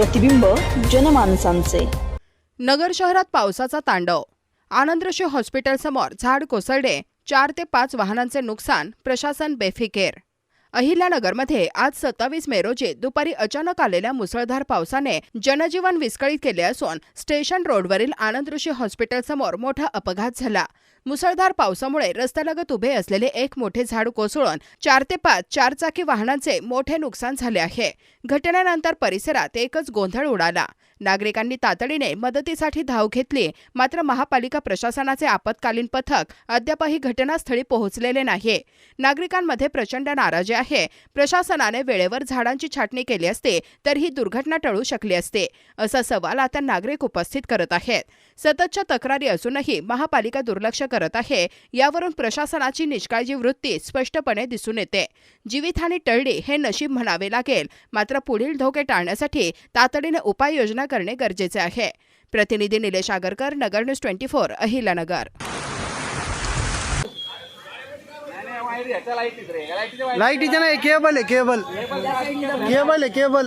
प्रतिबिंब जनमानसांचे. नगर शहरात पावसाचा तांडव. आनंदऋषी हॉस्पिटलसमोर झाड कोसळले. चार ते पाच वाहनांचे नुकसान प्रशासन बेफिकेर. अहिल्यानगरमध्ये आज सत्तावीस मे रोजी दुपारी अचानक आलेल्या मुसळधार पावसाने जनजीवन विस्कळीत केले असून स्टेशन रोडवरील आनंद ऋषी हॉस्पिटलसमोर मोठा अपघात झाला. मुसळधार पावसामुळे रस्त्यालगत उभे असलेले एक मोठे झाड कोसळून चार ते पाच चारचाकी वाहनांचे मोठे नुकसान झाले आहे. घटनेनंतर परिसरात एकच गोंधळ उडाला. नागरिकांनी तातडीने मदतीसाठी धाव घेतली. मात्र महापालिका प्रशासनाचे आपत्कालीन पथक अद्यापही घटनास्थळी पोहोचलेले नाही नागरिकांमध्ये प्रचंड नाराजी आहे. प्रशासनाने वेळेवर झाडांची छाटणी केली असते तर ही दुर्घटना टळू शकली असते असा सवाल आता नागरिक उपस्थित करत आहेत. सततच्या तक्रारी असूनही महापालिका दुर्लक्ष करत आहे यावरून प्रशासनाची निष्काळजी वृत्ती स्पष्टपणे दिसून येते. जीवितहानी टळली हे नशीब म्हणावे लागेल मात्र पुढील धोके टाळण्यासाठी तातडीने उपाययोजना करणे गरजेचे आहे. प्रतिनिधी Nilesh Agarkar Nagar news twenty four Ahilyanagar लाईटीचं नाही केबल आहे केबल. केबल आहे केबल.